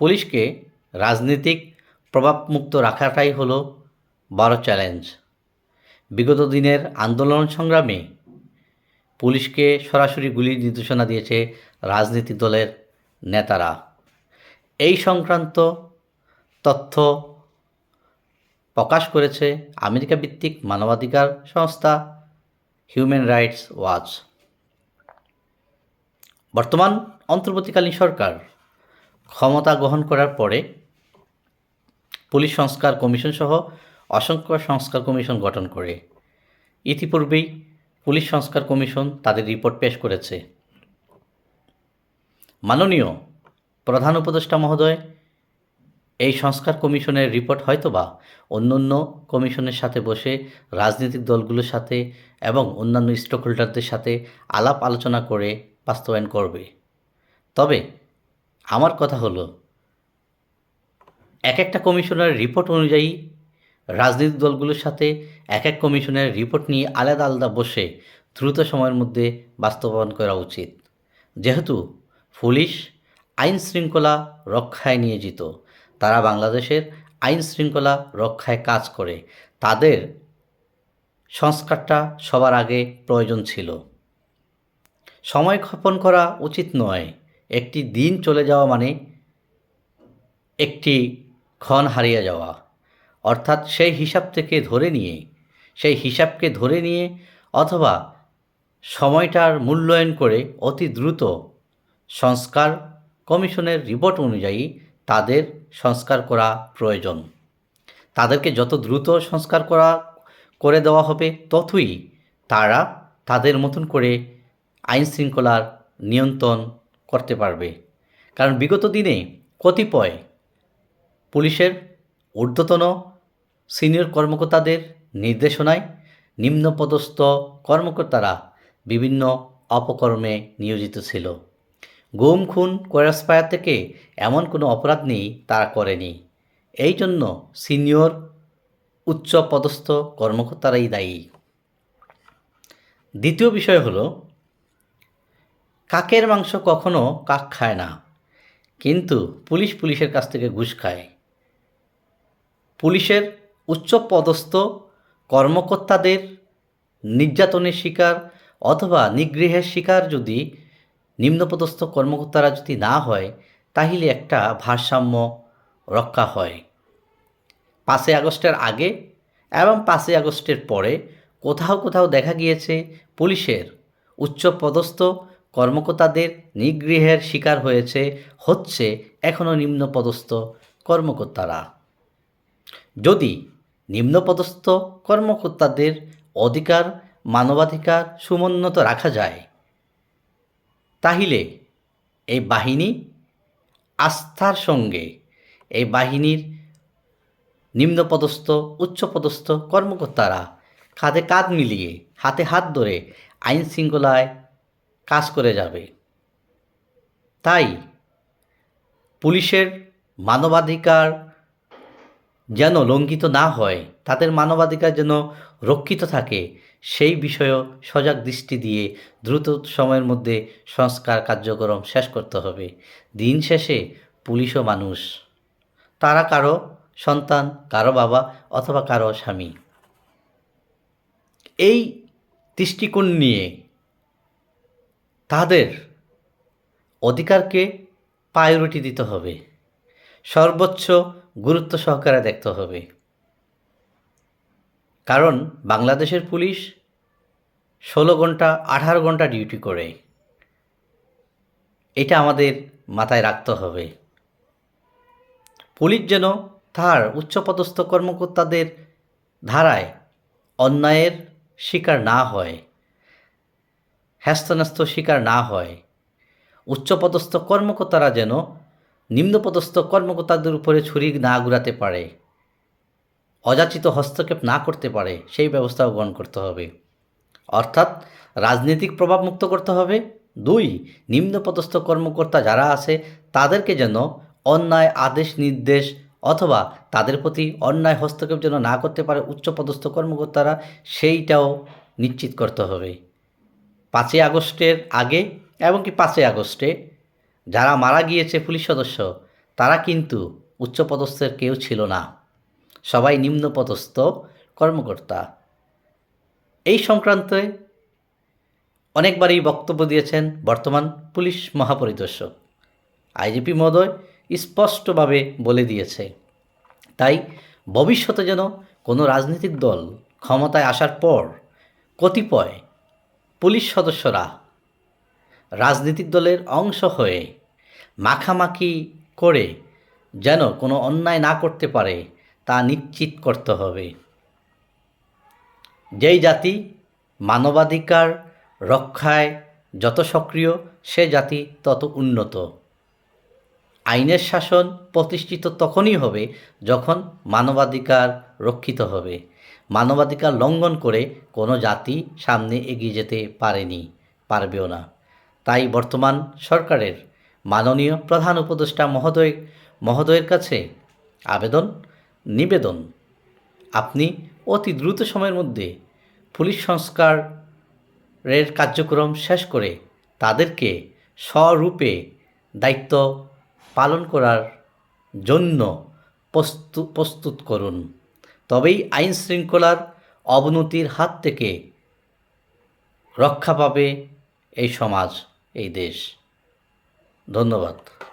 পুলিশকে রাজনৈতিক প্রভাবমুক্ত রাখাটাই হলো বড় চ্যালেঞ্জ। বিগত দিনের আন্দোলন সংগ্রামে পুলিশকে সরাসরি গুলির নির্দেশনা দিয়েছে রাজনৈতিক দলের নেতারা। এই সংক্রান্ত তথ্য প্রকাশ করেছে আমেরিকা ভিত্তিক মানবাধিকার সংস্থা হিউম্যান রাইটস ওয়াচ। বর্তমান অন্তর্বর্তীকালীন সরকার ক্ষমতা গ্রহণ করার পরে পুলিশ সংস্কার কমিশন সহ অসংখ্য সংস্কার কমিশন গঠন করে। ইতিপূর্বেই পুলিশ সংস্কার কমিশন তাদের রিপোর্ট পেশ করেছে। মাননীয় প্রধান উপদেষ্টা মহোদয়, এই সংস্কার কমিশনের রিপোর্ট হয়তোবা অন্য অন্য কমিশনের সাথে বসে, রাজনৈতিক দলগুলোর সাথে এবং অন্যান্য স্টক হোল্ডারদের সাথে আলাপ আলোচনা করে বাস্তবায়ন করবে। তবে আমার কথা হলো, এক একটা কমিশনের রিপোর্ট অনুযায়ী রাজনৈতিক দলগুলোর সাথে এক এক কমিশনের রিপোর্ট নিয়ে আলাদা আলাদা বসে দ্রুত সময়ের মধ্যে বাস্তবায়ন করা উচিত। যেহেতু পুলিশ আইন শৃঙ্খলা রক্ষায় নিয়োজিত, তারা বাংলাদেশের আইন শৃঙ্খলা রক্ষায় কাজ করে, তাদের সংস্কারটা সবার আগে প্রয়োজন ছিল। সময় ক্ষেপণ করা উচিত নয়। একটি দিন চলে যাওয়া মানে একটি ক্ষণ হারিয়ে যাওয়া। অর্থাৎ সেই হিসাব থেকে ধরে নিয়ে, সেই হিসাবকে ধরে নিয়ে অথবা সময়টার মূল্যায়ন করে অতি দ্রুত সংস্কার কমিশনের রিপোর্ট অনুযায়ী তাদের সংস্কার করা প্রয়োজন। তাদেরকে যত দ্রুত সংস্কার করা, করে দেওয়া হবে, ততই তারা তাদের মতন করে আইন শৃঙ্খলার নিয়ন্ত্রণ করতে পারবে। কারণ বিগত দিনে কতিপয় পুলিশের ঊর্ধ্বতন সিনিয়র কর্মকর্তাদের নির্দেশনায় নিম্নপদস্থ কর্মকর্তারা বিভিন্ন অপকর্মে নিয়োজিত ছিল। গুম, খুন কোরাসপায়ার থেকে এমন কোনো অপরাধ নেই তারা করেনি। এই জন্য সিনিয়র উচ্চ পদস্থ কর্মকর্তারাই দায়ী। দ্বিতীয় বিষয় হলো কাকের মাংস কখনো কাক খায় না, কিন্তু পুলিশ পুলিশের কাছ থেকে ঘুষ খায়। পুলিশের উচ্চ পদস্থ কর্মকর্তাদের নির্যাতনের শিকার অথবা নিগৃহের শিকার যদি নিম্নপদস্থ কর্মকর্তারা যদি না হয়, তাহলে একটা ভারসাম্য রক্ষা হয়। পাঁচই আগস্টের আগে এবং পাঁচই আগস্টের পরে কোথাও কোথাও দেখা গিয়েছে পুলিশের উচ্চ পদস্থ কর্মকর্তাদের নিগৃহের শিকার হয়েছে, হচ্ছে এখনও নিম্নপদস্থ কর্মকর্তারা। যদি নিম্নপদস্থ কর্মকর্তাদের অধিকার, মানবাধিকার সমুন্নত রাখা যায়, তাহলে এই বাহিনী আস্থার সঙ্গে এই বাহিনীর নিম্নপদস্থ, উচ্চপদস্থ কর্মকর্তারা কাঁধে কাঁধ মিলিয়ে হাতে হাত ধরে আইন শৃঙ্খলায় কাজ করে যাবে। তাই পুলিশের মানবাধিকার যেন লঙ্ঘিত না হয়, তাদের মানবাধিকার যেন রক্ষিত থাকে, সেই বিষয়েও সজাগ দৃষ্টি দিয়ে দ্রুত সময়ের মধ্যে সংস্কার কার্যক্রম শেষ করতে হবে। দিন শেষে পুলিশও মানুষ, তারা কারও সন্তান, কারও বাবা অথবা কারও স্বামী। এই দৃষ্টিকোণ নিয়ে তাদের অধিকারকে প্রায়োরিটি দিতে হবে। সর্বোচ্চ গুরুত্ব সহকারে দেখতে হবে। কারণ বাংলাদেশের পুলিশ ষোলো ঘণ্টা, আঠারো ঘণ্টা ডিউটি করে। এটা আমাদের মাথায় রাখতে হবে। পুলিশ যেন তার উচ্চপদস্থ কর্মকর্তাদের ধারায় অন্যায়ের শিকার না হয়। হ্যাস্তন্যস্ত শিকার না হয়। উচ্চপদস্থ কর্মকর্তারা যেন নিম্নপদস্থ কর্মকর্তাদের উপরে ছুরি না ঘুরাতে পারে, অযাচিত হস্তক্ষেপ না করতে পারে, সেই ব্যবস্থাও গ্রহণ করতে হবে। অর্থাৎ রাজনৈতিক প্রভাব মুক্ত করতে হবে। দুই, নিম্নপদস্থ কর্মকর্তা যারা আছে, তাদেরকে যেন অন্যায় আদেশ নির্দেশ অথবা তাদের প্রতি অন্যায় হস্তক্ষেপ যেন না করতে পারে উচ্চপদস্থ কর্মকর্তারা, সেইটাও নিশ্চিত করতে হবে। পাঁচই আগস্টের আগে এবং কি পাঁচই আগস্টে যারা মারা গিয়েছে পুলিশ সদস্য, তারা কিন্তু উচ্চপদস্থের কেউ ছিল না। সবাই নিম্নপদস্থ কর্মকর্তা। এই সংক্রান্তে অনেকবারই বক্তব্য দিয়েছেন বর্তমান পুলিশ মহাপরিদর্শক। আইজিপি মহোদয় স্পষ্টভাবে বলে দিয়েছে, তাই ভবিষ্যতে যেন কোনো রাজনৈতিক দল ক্ষমতায় আসার পর কতিপয় পুলিশ সদস্যরা রাজনৈতিক দলের অংশ হয়ে মাখামাখি করে যেন কোনো অন্যায় না করতে পারে, তা নিশ্চিত করতে হবে। যেই জাতি মানবাধিকার রক্ষায় যত সক্রিয়, সে জাতি তত উন্নত। আইনের শাসন প্রতিষ্ঠিত তখনই হবে যখন মানবাধিকার রক্ষিত হবে। মানবাধিকার লঙ্ঘন করে কোনো জাতি সামনে এগিয়ে যেতে পারেনি, পারবেও না। তাই বর্তমান সরকারের মাননীয় প্রধান উপদেষ্টা মহোদয়, মহোদয়ের কাছে আবেদন, নিবেদন। আপনি অতি দ্রুত সময়ের মধ্যে পুলিশ সংস্কারের কার্যক্রম শেষ করে তাদেরকে স্বরূপে দায়িত্ব পালন করার জন্য প্রস্তু- প্রস্তুত করুন। তবেই আইন শৃঙ্খলার অবনতির হাত থেকে রক্ষা পাবে এই সমাজ এই দেশ। ধন্যবাদ।